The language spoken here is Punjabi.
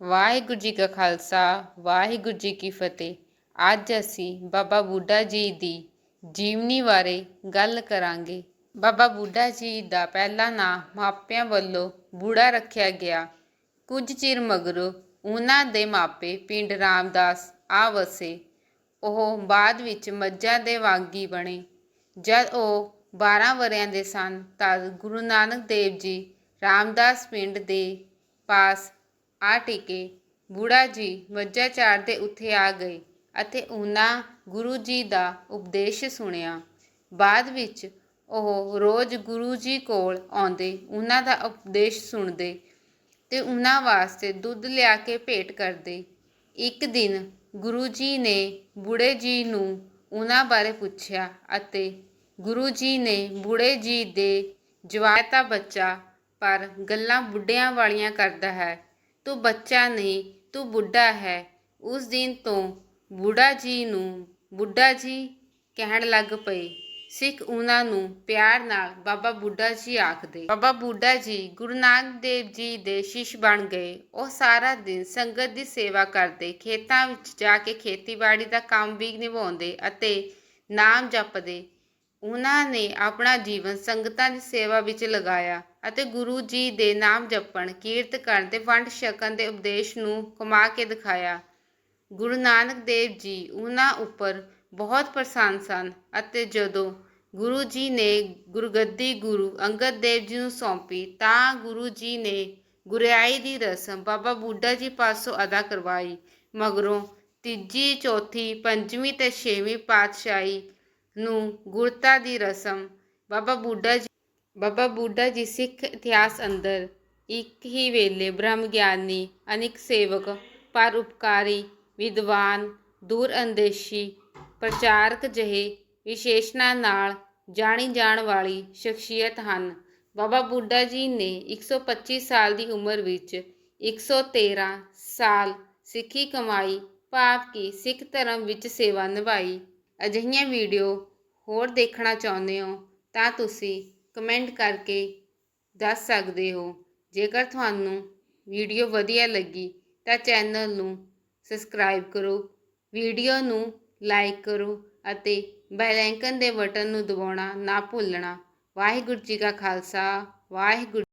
ਵਾਹਿਗੁਰੂ ਜੀ ਕਾ ਖਾਲਸਾ, ਵਾਹਿਗੁਰੂ ਜੀ ਕੀ ਫਤਿਹ। ਅੱਜ ਅਸੀਂ ਬਾਬਾ ਬੁੱਢਾ ਜੀ ਦੀ ਜੀਵਨੀ ਬਾਰੇ ਗੱਲ ਕਰਾਂਗੇ। ਬਾਬਾ ਬੁੱਢਾ ਜੀ ਦਾ ਪਹਿਲਾ ਨਾਂ ਮਾਪਿਆਂ ਵੱਲੋਂ ਬੁੱਢਾ ਰੱਖਿਆ ਗਿਆ। ਕੁਝ ਚਿਰ ਮਗਰੋਂ ਉਹਨਾਂ ਦੇ ਮਾਪੇ ਪਿੰਡ ਰਾਮਦਾਸ ਆ ਵਸੇ ਉਹ ਬਾਅਦ ਵਿੱਚ ਮੱਝਾਂ ਦੇ ਵਾਗੀ ਬਣੇ। ਜਦ ਉਹ 12 ਵਰਿਆਂ ਦੇ ਸਨ ਤਦ ਗੁਰੂ ਨਾਨਕ ਦੇਵ ਜੀ ਰਾਮਦਾਸ ਪਿੰਡ ਦੇ ਪਾਸ ਆ ਟਿਕੇ। ਬੁੜਾ ਜੀ ਮੱਝਾਂ ਚਾਰਦੇ ਉੱਥੇ ਆ ਗਏ ਅਤੇ ਉਹਨਾਂ ਗੁਰੂ ਜੀ ਦਾ ਉਪਦੇਸ਼ ਸੁਣਿਆ। ਬਾਅਦ ਵਿੱਚ ਉਹ ਰੋਜ਼ ਗੁਰੂ ਜੀ ਕੋਲ ਆਉਂਦੇ, ਉਹਨਾਂ ਦਾ ਉਪਦੇਸ਼ ਸੁਣਦੇ ਤੇ ਉਹਨਾਂ ਵਾਸਤੇ ਦੁੱਧ ਲਿਆ ਕੇ ਭੇਟ ਕਰਦੇ। ਇੱਕ ਦਿਨ ਗੁਰੂ ਜੀ ਨੇ ਬੁੜੇ ਜੀ ਨੂੰ ਉਹਨਾਂ ਬਾਰੇ ਪੁੱਛਿਆ ਅਤੇ ਗੁਰੂ ਜੀ ਨੇ ਬੁੜੇ ਜੀ ਦੇ ਜਵਾਇਤਾ ਬੱਚਾ, ਪਰ ਗੱਲਾਂ ਬੁੱਢਿਆਂ ਵਾਲੀਆਂ ਕਰਦਾ ਹੈ। ਤੂੰ ਬੱਚਾ ਨਹੀਂ, ਤੂੰ ਬੁੱਢਾ ਹੈ। ਉਸ ਦਿਨ ਤੋਂ ਬੁੱਢਾ ਜੀ ਨੂੰ ਬੁੱਢਾ ਜੀ ਕਹਿਣ ਲੱਗ ਪਏ। ਸਿੱਖ ਉਹਨਾਂ ਨੂੰ ਪਿਆਰ ਨਾਲ ਬਾਬਾ ਬੁੱਢਾ ਜੀ ਆਖਦੇ। ਬਾਬਾ ਬੁੱਢਾ ਜੀ ਗੁਰੂ ਨਾਨਕ ਦੇਵ ਜੀ ਦੇ ਸ਼ਿਸ਼ ਬਣ ਗਏ। ਉਹ ਸਾਰਾ ਦਿਨ ਸੰਗਤ ਦੀ ਸੇਵਾ ਕਰਦੇ, ਖੇਤਾਂ ਵਿੱਚ ਜਾ ਕੇ ਖੇਤੀਬਾੜੀ ਦਾ ਕੰਮ ਵੀ ਨਿਭਾਉਂਦੇ ਅਤੇ ਨਾਮ ਜਪਦੇ। ਉਹਨਾਂ ਨੇ ਆਪਣਾ ਜੀਵਨ ਸੰਗਤਾਂ ਦੀ ਸੇਵਾ ਵਿੱਚ ਲਗਾਇਆ। ਅਤੇ ਗੁਰੂ ਜੀ ਦੇ ਨਾਮ ਜਪਣ, ਕੀਰਤ ਕਰਨ ਤੇ ਵੰਡ ਛਕਣ ਦੇ ਉਪਦੇਸ਼ ਨੂੰ ਕਮਾ ਕੇ ਦਿਖਾਇਆ। ਗੁਰੂ ਨਾਨਕ ਦੇਵ ਜੀ ਉਹਨਾਂ ਉੱਪਰ ਬਹੁਤ ਪ੍ਰਸੰਨ ਸਨ ਅਤੇ ਜਦੋਂ ਗੁਰੂ ਜੀ ਨੇ ਗੁਰਗੱਦੀ ਗੁਰੂ ਅੰਗਦ ਦੇਵ ਜੀ ਨੂੰ ਸੌਂਪੀ ਤਾਂ ਗੁਰੂ ਜੀ ਨੇ ਗੁਰਿਆਈ ਦੀ ਰਸਮ ਬਾਬਾ ਬੁੱਢਾ ਜੀ ਪਾਸੋਂ ਅਦਾ ਕਰਵਾਈ। ਮਗਰੋਂ ਤੀਜੀ, ਚੌਥੀ, ਪੰਜਵੀਂ ਤੇ ਛੇਵੀਂ ਪਾਤਸ਼ਾਹੀ ਨੂੰ ਗੁਰਤਾ ਦੀ ਰਸਮ ਬਾਬਾ ਬੁੱਢਾ ਜੀ ਬਾਬਾ ਬੁੱਢਾ ਜੀ ਸਿੱਖ ਇਤਿਹਾਸ ਅੰਦਰ ਇੱਕ ਹੀ ਵੇਲੇ ਬ੍ਰਹਮ ਗਿਆਨੀ ਅਨਿਕ ਸੇਵਕ, ਪਰ ਉਪਕਾਰੀ, ਵਿਦਵਾਨ, ਦੂਰ ਅੰਦੇਸ਼ੀ, ਪ੍ਰਚਾਰਕ ਜਿਹੇ ਵਿਸ਼ੇਸ਼ਣਾਂ ਨਾਲ ਜਾਣੀ ਜਾਣ ਵਾਲੀ ਸ਼ਖਸੀਅਤ ਹਨ। ਬਾਬਾ ਬੁੱਢਾ ਜੀ ਨੇ 125 ਸਾਲ ਦੀ ਉਮਰ ਵਿੱਚ 113 ਸਾਲ ਸਿੱਖੀ ਕਮਾਈ, ਭਾਵ ਕਿ ਸਿੱਖ ਧਰਮ ਵਿੱਚ ਸੇਵਾ ਨਿਭਾਈ। ਅਜਿਹੀਆਂ ਵੀਡੀਓ ਹੋਰ ਦੇਖਣਾ ਚਾਹੁੰਦੇ ਹੋ ਤਾਂ ਤੁਸੀਂ ਕਮੈਂਟ ਕਰਕੇ ਦੱਸ ਸਕਦੇ ਹੋ। ਜੇਕਰ ਤੁਹਾਨੂੰ ਵੀਡੀਓ ਵਧੀਆ ਲੱਗੀ ਤਾਂ ਚੈਨਲ ਨੂੰ ਸਬਸਕ੍ਰਾਈਬ ਕਰੋ, ਵੀਡੀਓ ਨੂੰ ਲਾਈਕ ਕਰੋ ਅਤੇ ਬੈਲ ਆਈਕਨ ਦੇ ਬਟਨ ਨੂੰ ਦਬਾਉਣਾ ਨਾ ਭੁੱਲਣਾ। ਵਾਹਿਗੁਰੂ ਜੀ ਕਾ ਖਾਲਸਾ, ਵਾਹਿਗੁਰੂ